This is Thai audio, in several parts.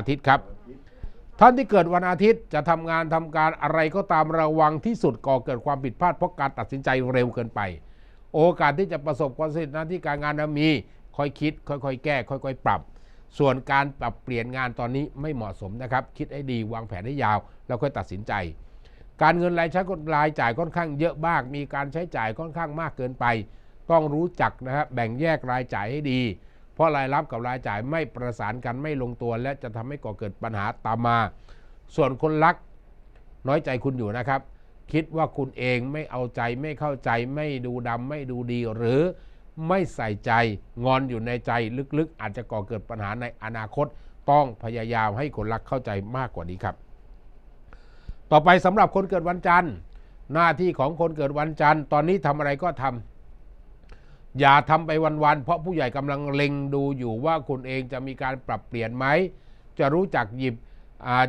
าทิตย์ครับ ท่านที่เกิดวันอาทิตย์จะทำงานทำการอะไรก็ตามระวังที่สุดก่อเกิดความผิดพลาดเพราะการตัดสินใจเร็วเกินไป โอกาสที่จะประสบความสำเร็จหน้าที่การงานมีค่อยคิด ค่อยๆ แก้ ค่อย ๆ ปรับ ส่วนการปรับเปลี่ยนงานตอนนี้ไม่เหมาะสมนะครับ คิดให้ดีวางแผนให้ยาว แล้วค่อยตัดสินใจ การเงินรายใช้รายจ่ายค่อนข้างเยอะมาก มีการใช้จ่ายค่อนข้างมากเกินไป ต้องรู้จักนะครับแบ่งแยกรายจ่ายให้ดี เพราะรายรับกับรายจ่ายไม่ประสานกันไม่ลงตัว และจะทำให้ก่อเกิดปัญหาตามมา ส่วนคนรักน้อยใจคุณอยู่นะครับ คิดว่าคุณเองไม่เอาใจไม่เข้าใจ ไม่ดูดำไม่ดูดีหรือไม่ใส่ใจงอนอยู่ในใจลึกๆ อาจจะก่อเกิดปัญหาในอนาคต ต้องพยายามให้คนรักเข้าใจมากกว่านี้ครับ ต่อไปสำหรับคนเกิดวันจันทร์ หน้าที่ของคนเกิดวันจันทร์ ตอนนี้ทำอะไรก็ทำ อย่าทำไปวันๆเพราะผู้ใหญ่กำลังเล็งดูอยู่ว่าคุณเองจะมีการปรับเปลี่ยนไหมจะรู้จักหยิบ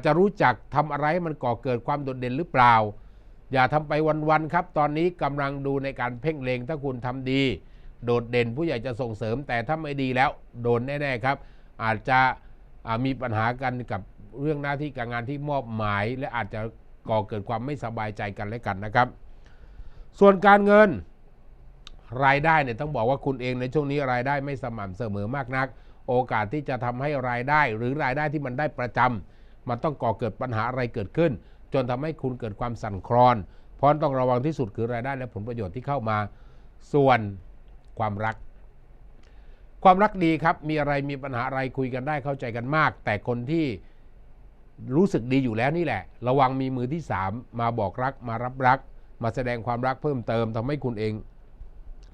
จะรู้จักทำอะไรมันก่อเกิดความโดดเด่นหรือเปล่า อย่าทำไปวันๆครับ ตอนนี้กำลังดูในการเพ่งเลงถ้าคุณทำดี โดดเด่นผู้ใหญ่จะส่งเสริม แต่ถ้าไม่ดีแล้วโดนแน่ๆครับ อาจจะมีปัญหากันกับเรื่องหน้าที่การงานที่มอบหมาย และอาจจะก่อเกิดความไม่สบายใจกันและกันนะครับ ส่วนการเงิน รายได้เนี่ยต้องบอกว่าคุณเองในช่วงนี้รายได้ไม่สม่ำเสมอมากนัก โอกาสที่จะทำให้รายได้หรือรายได้ที่มันได้ประจำมันต้องก่อเกิดปัญหาอะไรเกิดขึ้น จนทำให้คุณเกิดความสั่นคลอนเพราะต้องระวังที่สุดคือรายได้และผลประโยชน์ที่เข้ามา ส่วนความรัก ความรักดีครับมีอะไรมีปัญหาอะไรคุยกันได้เข้าใจกันมาก แต่คนที่รู้สึกดีอยู่แล้วนี่แหละ ระวังมีมือที่ 3 มาบอกรักมารับรัก มาแสดงความรักเพิ่มเติมทำให้คุณเอง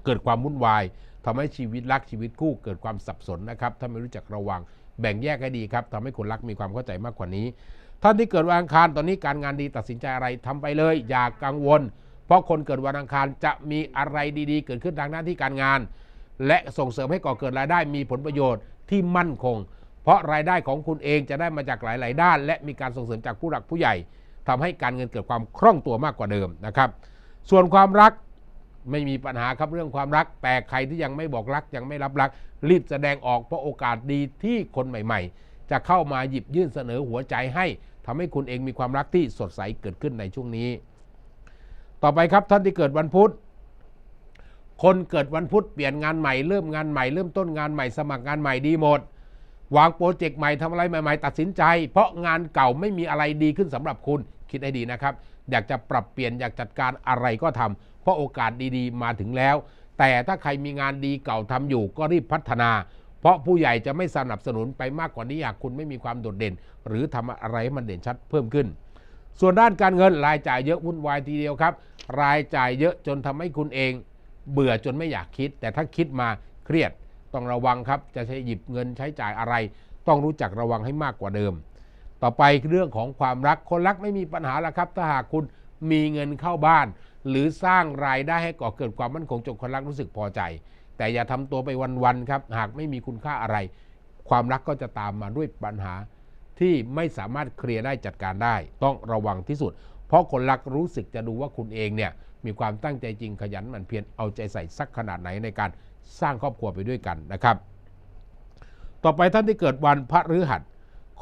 เกิดความวุ่นวายทำให้ชีวิตรักชีวิตคู่เกิดความสับสนนะครับ ถ้าไม่รู้จักระวังแบ่งแยกให้ดีครับทำให้คนรักมีความเข้าใจมากกว่านี้ ท่านที่เกิดวันอังคารตอนนี้การงานดีตัดสินใจอะไรทำไปเลย อย่ากังวล เพราะคนเกิดวันอังคารจะมีอะไรดีๆ เกิดขึ้นทางหน้าที่การงาน และส่งเสริมให้ก่อเกิดรายได้มีผลประโยชน์ที่มั่นคง เพราะรายได้ของคุณเองจะได้มาจากหลาย ๆ ด้าน และมีการส่งเสริมจากผู้หลักผู้ใหญ่ทำให้การเงินเกิดความคล่องตัวมากกว่าเดิมนะครับ ส่วนความรัก ไม่มีปัญหาครับเรื่องความรัก แต่ใครที่ยังไม่บอกรักยังไม่รับรัก รีบแสดงออกเพราะโอกาสดีที่คนใหม่ ๆ จะเข้ามาหยิบยื่นเสนอหัวใจให้ทำให้คุณเองมีความรักที่สดใสเกิดขึ้นในช่วงนี้ ต่อไปครับท่านที่เกิดวันพุธคนเกิดวันพุธเปลี่ยนงานใหม่เริ่มงานใหม่เริ่มต้นงานใหม่สมัครงานใหม่ดีหมดวางโปรเจกต์ใหม่ทำอะไรใหม่ ๆ ตัดสินใจ เพราะงานเก่าไม่มีอะไรดีขึ้นสำหรับคุณคิดให้ดีนะครับ อยากจะปรับเปลี่ยนอยากจัดการอะไรก็ทำเพราะโอกาสดีๆ มาถึงแล้ว แต่ถ้าใครมีงานดีเก่าทำอยู่ก็รีบพัฒนา เพราะผู้ใหญ่จะไม่สนับสนุนไปมากกว่านี้หากคุณไม่มีความโดดเด่น หรือทำอะไรมันเด่นชัดเพิ่มขึ้น ส่วนด้านการเงินรายจ่ายเยอะวุ่นวายทีเดียวครับ รายจ่ายเยอะจนทำให้คุณเอง เบื่อจนไม่อยากคิด แต่ถ้าคิดมาเครียดต้องระวังครับจะใช้หยิบเงินใช้จ่ายอะไร ต้องรู้จักระวังให้มากกว่าเดิม ต่อไปเรื่องของความรักคนรักไม่มีปัญหาแล้วครับ ถ้าหากคุณมีเงินเข้าบ้าน หรือสร้างรายได้ให้ก่อเกิดความมั่นคงจนคนรักรู้สึกพอใจ แต่อย่าทำตัวไปวันๆครับ หากไม่มีคุณค่าอะไร ความรักก็จะตามมาด้วยปัญหาที่ไม่สามารถเคลียร์ได้จัดการได้ ต้องระวังที่สุด เพราะคนรักรู้สึกจะดูว่าคุณเองเนี่ยมีความตั้งใจจริงขยันหมั่นเพียรเอาใจใส่สักขนาดไหนในการสร้างครอบครัวไปด้วยกันนะครับ ต่อไปท่านที่เกิดวันพระฤหัส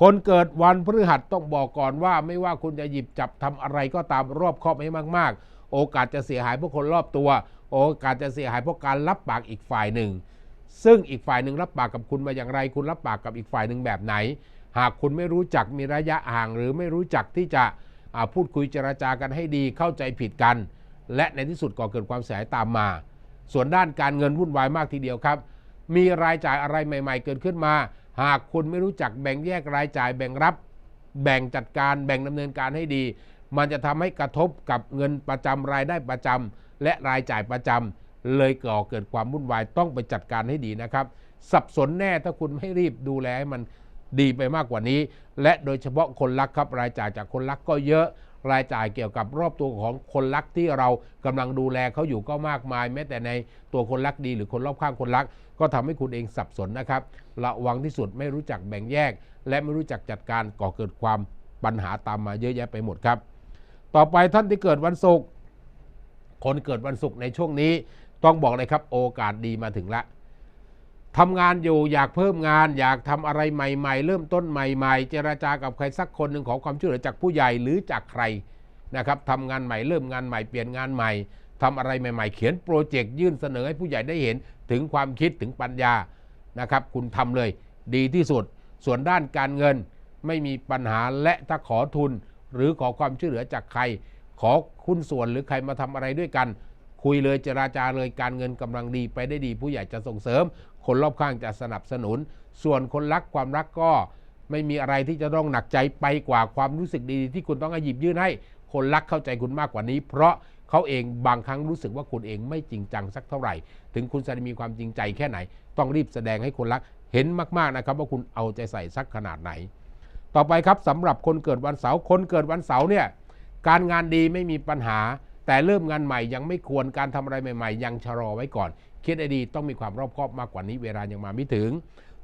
คนเกิดวันพฤหัสต้องบอกก่อนว่าไม่ว่าคุณจะหยิบจับทำอะไรก็ตามรอบคอบให้มาก ๆ โอกาสจะเสียหายเพราะคนรอบตัว โอกาสจะเสียหายเพราะการรับปากอีกฝ่ายหนึ่ง ซึ่งอีกฝ่ายหนึ่งรับปากกับคุณมาอย่างไร คุณรับปากกับอีกฝ่ายหนึ่งแบบไหน หากคุณไม่รู้จักมีระยะห่าง หรือไม่รู้จักที่จะพูดคุยเจรจากันให้ดีเข้าใจผิดกัน และในที่สุดก่อเกิดความเสียหายตามมา ส่วนด้านการเงินวุ่นวายมากทีเดียวครับ มีรายจ่ายอะไรใหม่ ๆ เกิดขึ้นมา หากคุณไม่รู้จักแบ่งแยกรายจ่ายแบ่งรับ แบ่งจัดการแบ่งดำเนินการให้ดี มันจะทำให้กระทบกับเงินประจำรายได้ประจำและรายจ่ายประจำเลยก่อเกิดความวุ่นวายต้องไปจัดการให้ดีนะครับ สับสนแน่ถ้าคุณไม่รีบดูแลให้มันดีไปมากกว่านี้ และโดยเฉพาะคนรักครับรายจ่ายจากคนรักก็เยอะ รายจ่ายเกี่ยวกับรอบตัวของคนรักที่เรากำลังดูแลเขาอยู่ก็มากมาย แม้แต่ในตัวคนรักดีหรือคนรอบข้างคนรัก ก็ทำให้คุณเองสับสนนะครับระวังที่สุดไม่รู้จักแบ่งแยก และไม่รู้จักจัดการก่อเกิดความปัญหาตามมาเยอะแยะไปหมดครับ ต่อไปท่านที่เกิดวันศุกร์คนเกิดวันศุกร์ในช่วงนี้ ต้องบอกเลยครับโอกาสดีมาถึงละ ทำงานอยู่อยากเพิ่มงาน อยากทำอะไรใหม่ ๆ เริ่มต้นใหม่ ๆ เจราจากับใครสักคนหนึ่งขอความช่วยเหลือจากผู้ใหญ่หรือจากใครนะครับทำงานใหม่เริ่มงานใหม่เปลี่ยนงานใหม่ทำอะไรใหม่ ๆ เขียนโปรเจกต์ยื่นเสนอให้ผู้ใหญ่ได้เห็นถึงความคิดถึงปัญญานะครับคุณทำเลยดีที่สุด ส่วนด้านการเงินไม่มีปัญหาและถ้าขอทุน หรือขอความช่วยเหลือจากใคร ขอคุณส่วนหรือใครมาทำอะไรด้วยกัน คุยเลยเจราจาเลยการเงินกำลังดีไปได้ดี ผู้ใหญ่จะส่งเสริม คนรอบข้างจะสนับสนุน ส่วนคนรักความรักก็ไม่มีอะไรที่จะต้องหนักใจไปกว่าความรู้สึกดีๆที่คุณต้องให้หยิบยื่นให้ คนรักเข้าใจคุณมากกว่านี้ เพราะเขาเองบางครั้งรู้สึกว่าคุณเองไม่จริงจังสักเท่าไหร่ ถึงคุณจะมีความจริงใจแค่ไหน ต้องรีบแสดงให้คนรักเห็นมากๆนะครับว่าคุณเอาใจใส่สักขนาดไหน ต่อไปครับสำหรับคนเกิดวันเสาร์คนเกิดวันเสาร์เนี่ยการงานดีไม่มีปัญหา แต่เริ่มงานใหม่ยังไม่ควรการทำอะไรใหม่ ๆ ยังชะลอไว้ก่อน คิดให้ดีต้องมีความรอบคอบมากกว่านี้เวลายังมาไม่ถึง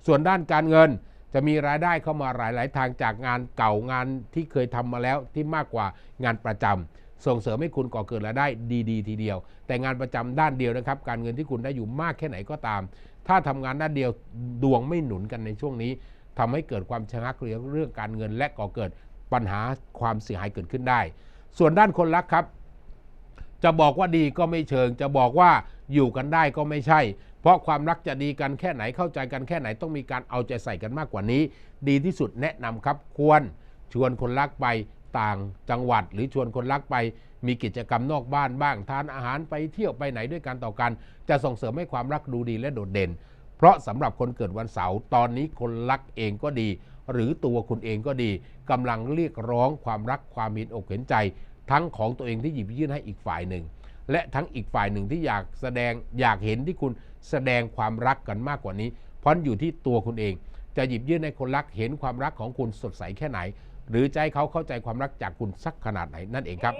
ส่วนด้านการเงินจะมีรายได้เข้ามาหลายๆ ทางจากงานเก่างานที่เคยทำมาแล้วที่มากกว่างานประจำส่งเสริมให้คุณก่อเกิดรายได้ดีๆ ทีเดียว แต่งานประจำด้านเดียวนะครับ การเงินที่คุณได้อยู่มากแค่ไหนก็ตาม ถ้าทำงานด้านเดียวดวงไม่หนุนกันในช่วงนี้ทำให้เกิดความชะงักเรื่องเรื่องการเงิน และก่อเกิดปัญหาความเสียหายเกิดขึ้นได้ ส่วนด้านคนรักครับ จะบอกว่าดีก็ไม่เชิง จะบอกว่าอยู่กันได้ก็ไม่ใช่ เพราะความรักจะดีกันแค่ไหนเข้าใจกันแค่ไหนต้องมีการเอาใจใส่กันมากกว่านี้ ดีที่สุดแนะนำครับควรชวนคนรักไปต่างจังหวัด หรือชวนคนรักไป มีกิจกรรมนอกบ้านบ้างทานอาหารไปเที่ยวไปไหนด้วยกันต่อกัน จะส่งเสริมให้ความรักดูดีและโดดเด่น เพราะสำหรับคนเกิดวันเสาร์ตอนนี้คนรักเองก็ดี หรือตัวคุณเองก็ดีกำลังเรียกร้องความรักความเห็นอกเห็นใจ ทั้งของตัวเองที่หยิบยื่นให้อีกฝ่ายหนึ่ง และทั้งอีกฝ่ายหนึ่งที่อยากแสดงอยากเห็นที่คุณแสดงความรักกันมากกว่านี้ เพราะอยู่ที่ตัวคุณเอง จะหยิบยื่นให้คนรักเห็นความรักของคุณสดใสแค่ไหน หรือใจเขาเข้าใจความรักจากคุณสักขนาดไหนนั่นเองครับ